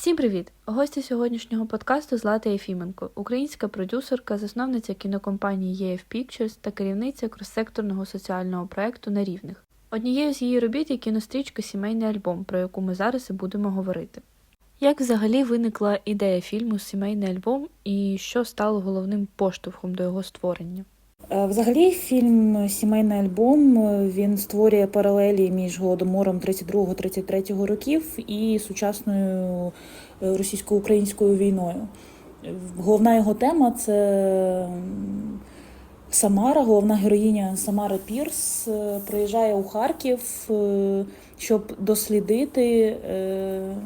Всім привіт! Гостя сьогоднішнього подкасту Злата Єфіменко, українська продюсерка, засновниця кінокомпанії EF Pictures та керівниця кроссекторного соціального проекту на рівних. Однією з її робіт є кінострічка Сімейний альбом, про яку ми зараз і будемо говорити. Як взагалі виникла ідея фільму Сімейний альбом і що стало головним поштовхом до його створення? Е, Взагалі, фільм Сімейний альбом е, він створює паралелі між голодомором 32-33 років і сучасною е, російсько-українською війною. Е, Головна його тема це Самара, головна героїня Самара Пірс е, приїжджає у Харків, е, щоб дослідити е,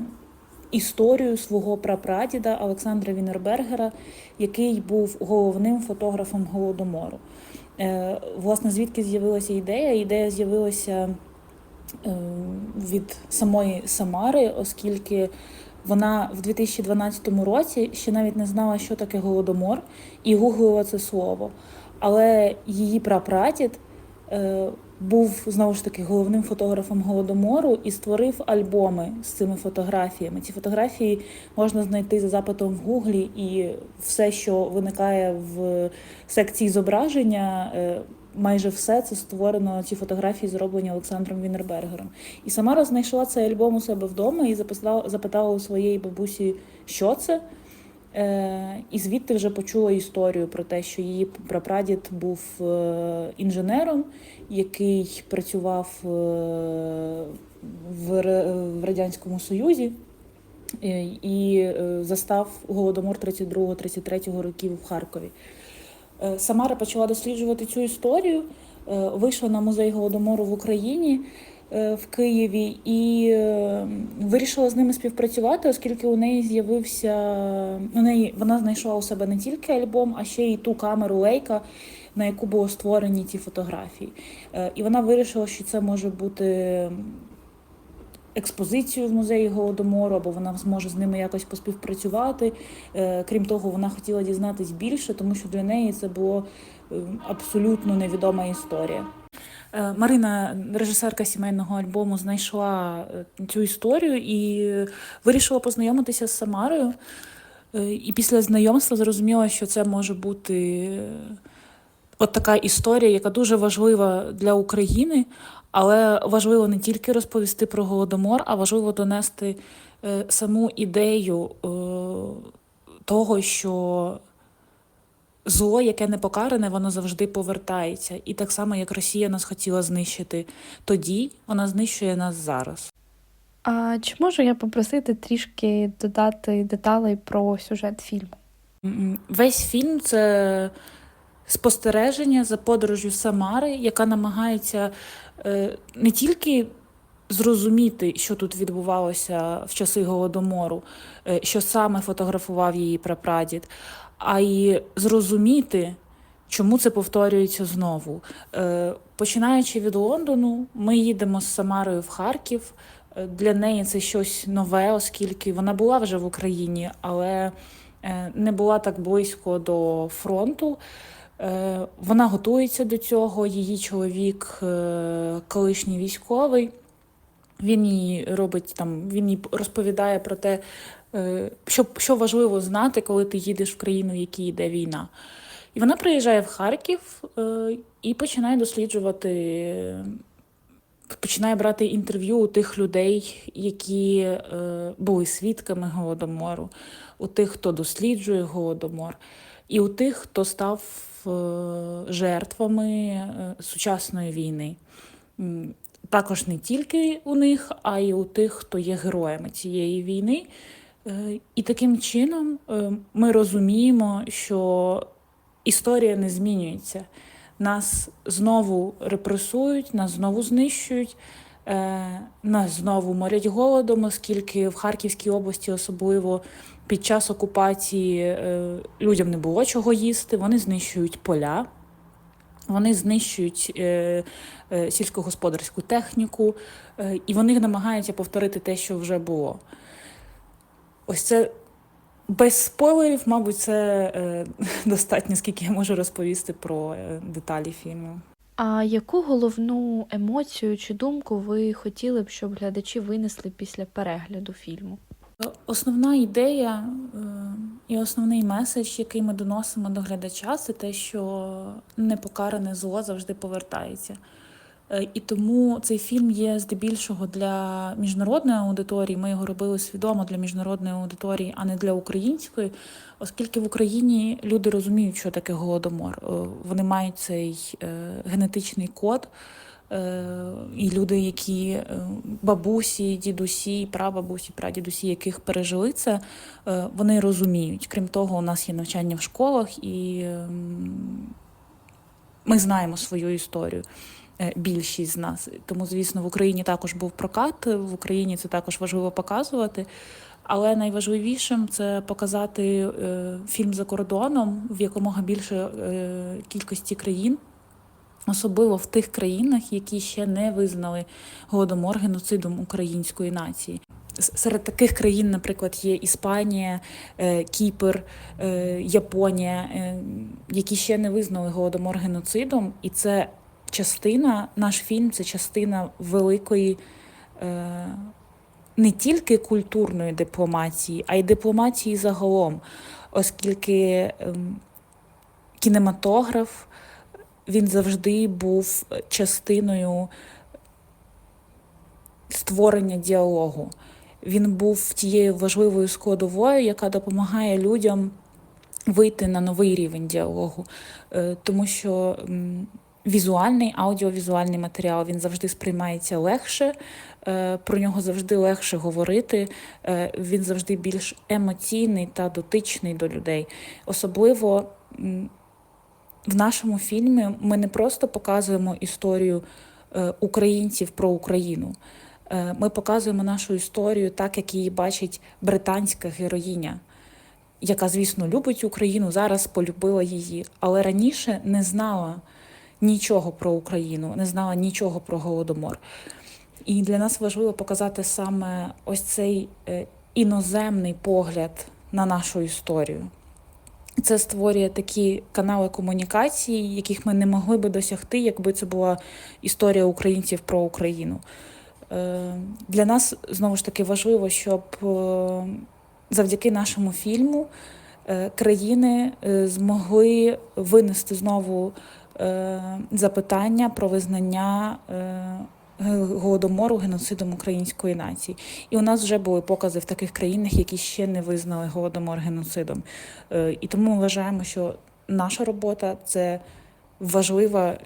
історію свого прапрадіда Олександра Вінербергера, який був головним фотографом голодомору. Е, Власне, звідки з'явилася ідея? Ідея з'явилася е, від самої Самари, оскільки вона в 2012 році ще навіть не знала, що таке голодомор, і гуглила це слово. Але її прапрадід е, був знову ж таки головним фотографом голодомору і створив альбоми з цими фотографіями. Ці фотографії можна знайти за запитом в Гуглі, і все, що виникає в секції зображення, е, майже все це створено. Ці фотографії зроблені Олександром Вінербергером. І Самара знайшла цей альбом у себе вдома і запитала у своєї бабусі, що це. Е, І звідти вже почула історію про те, що її прапрадід був е, інженером, який працював е, в в Радянському Союзі і застав голодомор 32-33 років в Харкові. Самара почала досліджувати цю історію, вийшла на музей голодомору в Україні в Києві і е, вирішила з ними співпрацювати, оскільки у неї з'явився у неї вона знайшла у себе не тільки альбом, а ще й ту камеру Лейка, на яку були створені ці фотографії. Е, І вона вирішила, що це може бути експозицію в музеї голодомору, або вона зможе з ними якось поспівпрацювати. Е, Крім того, вона хотіла дізнатись більше, тому що для неї це було е, абсолютно невідома історія. Е, Марина, режисерка сімейного альбому, знайшла е, цю історію і вирішила познайомитися з Самарою. Е, І після знайомства зрозуміла, що це може бути от така історія, яка дуже важлива для України, але важливо не тільки розповісти про голодомор, а важливо донести саму ідею того, що зло, яке не покаране, воно завжди повертається. І так само, як Росія нас хотіла знищити тоді, вона знищує нас зараз. А чи можу я попросити трішки додати деталей про сюжет фільму? Весь фільм це спостереження за подорожю Самари, яка намагається е, не тільки зрозуміти, що тут відбувалося в часи голодомору, е, що саме фотографував її прапрадід, а й зрозуміти. Чому це повторюється знову? Е, Починаючи від Лондону, ми їдемо з Самарою в Харків. Е, Для неї це щось нове, оскільки вона була вже в Україні, але е, не була так близько до фронту. Вона готується до цього. Її чоловік, колишній військовий, він їй робить там, він їй розповідає про те, що, що важливо знати, коли ти їдеш в країну, в якій йде війна. І вона приїжджає в Харків е, і починає досліджувати, починає брати інтерв'ю у тих людей, які е, були свідками голодомору, у тих, хто досліджує голодомор, і у тих, хто став е, жертвами е, сучасної війни. Також не тільки у них, а й у тих, хто є героями цієї війни. Е, І таким чином е, ми розуміємо, що історія не змінюється. Нас знову репресують, нас знову знищують, е, нас знову морять голодом, оскільки в Харківській області, особливо під час окупації, людям не було чого їсти, вони знищують поля. Вони знищують сільськогосподарську техніку, і вони намагаються повторити те, що вже було. Ось це без спойлерів, мабуть, це е, достатньо, скільки я можу розповісти про е, деталі фільму. А яку головну емоцію чи думку ви хотіли б, щоб глядачі винесли після перегляду фільму? Основна ідея е, і основний меседж, який ми доносимо до глядача, це те, що непокаране зло завжди повертається. Е, І тому цей фільм є здебільшого для міжнародної аудиторії. Ми його робили свідомо для міжнародної аудиторії, а не для української, оскільки в Україні люди розуміють, що таке голодомор. Е, Вони мають цей е, генетичний код. І люди, які бабусі, дідусі, прабабусі, прадідусі, яких пережили це, вони розуміють. Крім того, у нас є навчання в школах, і ем, ми знаємо свою історію. Е, Більшість з нас. Тому, звісно, в Україні також був прокат, в Україні це також важливо показувати. Але найважливішим це показати е, фільм за кордоном в якомога більше е, кількості країн, особливо в тих країнах, які ще не визнали голодомор геноцидом української нації. Серед таких країн, наприклад, є Іспанія, Кіпр, Японія, які ще не визнали голодомор геноцидом, і це частина, наш фільм це частина великої е, не тільки культурної дипломатії, а й дипломатії загалом, оскільки ем, кінематограф він завжди був частиною створення діалогу. Він був тією важливою складовою, яка допомагає людям вийти на новий рівень діалогу, Е, тому що візуальний, аудіовізуальний матеріал він завжди сприймається легше, е, про нього завжди легше говорити, е, він завжди більш емоційний та дотичний до людей. Особливо в нашому фільмі ми не просто показуємо історію е, українців про Україну. Ми показуємо нашу історію так, як її бачить британська героїня, яка, звісно, любить Україну, зараз полюбила її, але раніше не знала нічого про Україну, не знала нічого про голодомор. І для нас важливо показати саме ось цей е, іноземний погляд на нашу історію. Це створює такі канали комунікації, яких ми не могли би досягти, якби це була історія українців про Україну. Е, Для нас знову ж таки важливо, щоб е, завдяки нашому фільму країни змогли винести знову запитання про визнання е, голодомору геноцидом української нації. І у нас вже були покази в таких країнах, які ще не визнали голодомор геноцидом. Е, І тому ми вважаємо, що наша робота це важлива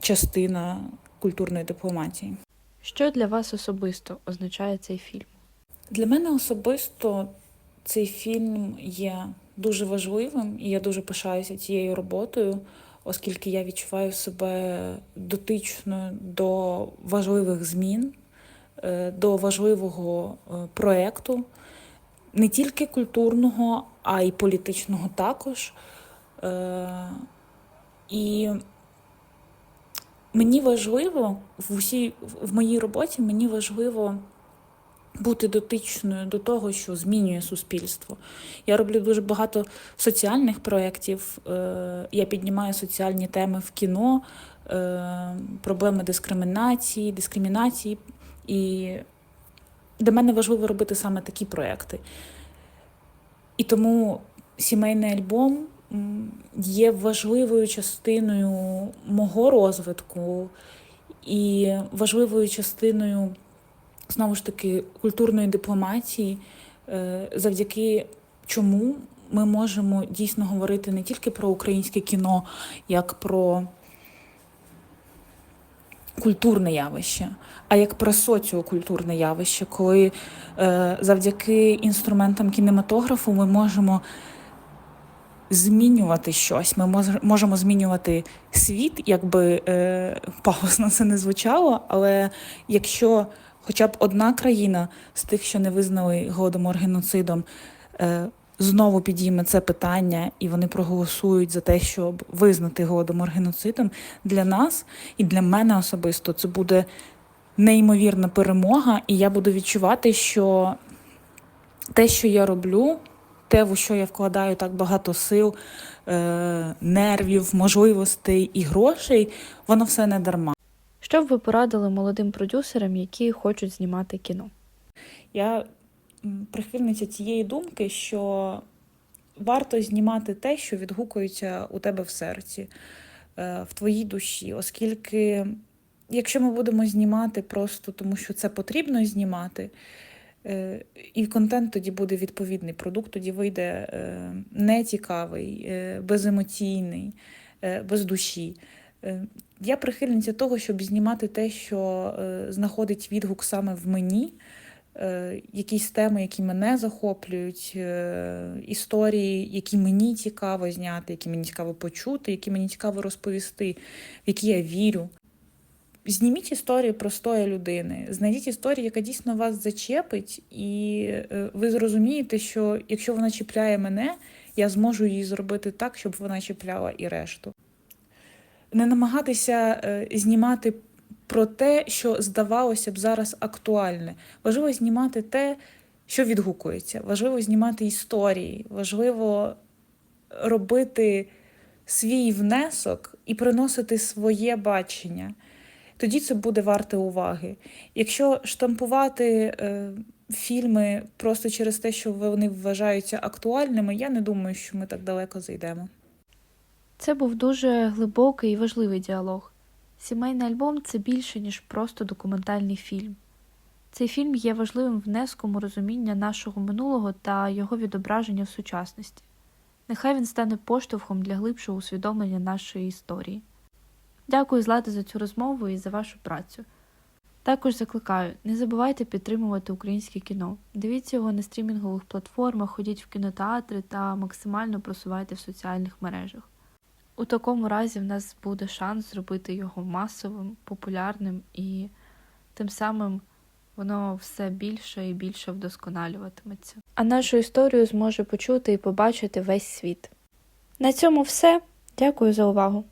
частина культурної дипломатії. Що для вас особисто означає цей фільм? Для мене особисто цей фільм є дуже важливим, і я дуже пишаюся цією роботою, оскільки я відчуваю себе дотичною до важливих змін, е, до важливого е, проєкту, не тільки культурного, а й політичного також. Е, І мені важливо в усій в моїй роботі мені важливо бути дотичною до того, що змінює суспільство. Я роблю дуже багато соціальних проєктів. е, Я піднімаю соціальні теми в кіно, е, проблеми дискримінації, дискримінації. І для мене важливо робити саме такі проєкти. І тому сімейний альбом є важливою частиною мого розвитку і важливою частиною знову ж таки культурної дипломатії, е, завдяки чому ми можемо дійсно говорити не тільки про українське кіно, як про культурне явище, а як про соціокультурне явище, коли е, завдяки інструментам кінематографу ми можемо змінювати щось. Ми можемо змінювати світ, якби е, пафосно це не звучало, але якщо хоча б одна країна з тих, що не визнали голодомор геноцидом, е, знову підійме це питання, і вони проголосують за те, щоб визнати голодомор геноцидом, для нас і для мене особисто це буде неймовірна перемога, і я буду відчувати, що те, що я роблю, те, в що я вкладаю так багато сил, е, нервів, можливостей і грошей, воно все не дарма. Що б ви порадили молодим продюсерам, які хочуть знімати кіно? Я прихильниця цієї думки, що варто знімати те, що відгукується у тебе в серці, е, в твоїй душі, оскільки, якщо ми будемо знімати просто тому, що це потрібно знімати, е, і контент тоді буде відповідний, продукт тоді вийде е, нецікавий, беземоційний, без душі. Е, Я прихильниця того, щоб знімати те, що е, знаходить відгук саме в мені, е, якісь теми, які мене захоплюють, історії, які мені цікаво зняти, які мені цікаво почути, які мені цікаво розповісти, в які я вірю. Зніміть історію простої людини, знайдіть історію, яка дійсно вас зачепить, і ви зрозумієте, що якщо вона чіпляє мене, я зможу її зробити так, щоб вона чіпляла і решту. Не намагатися е, знімати про те, що здавалося б зараз актуальне. Важливо знімати те, що відгукується. Важливо знімати історії, важливо робити свій внесок і приносити своє бачення. Тоді це буде варте уваги. Якщо штампувати е, фільми просто через те, що вони вважаються актуальними, я не думаю, що ми так далеко зайдемо. Це був дуже глибокий і важливий діалог. Сімейний альбом це більше, ніж просто документальний фільм. Цей фільм є важливим внеском у розуміння нашого минулого та його відображення в сучасності. Нехай він стане поштовхом для глибшого усвідомлення нашої історії. Дякую, Злата, за цю розмову і за вашу працю. Також закликаю, не забувайте підтримувати українське кіно. Дивіться його на стрімінгових платформах, ходіть в кінотеатри та максимально просувайте в соціальних мережах. У такому разі в нас буде шанс зробити його масовим, популярним і тим самим воно все більше і більше вдосконалюватиметься. А нашу історію зможе почути і побачити весь світ. На цьому все. Дякую за увагу.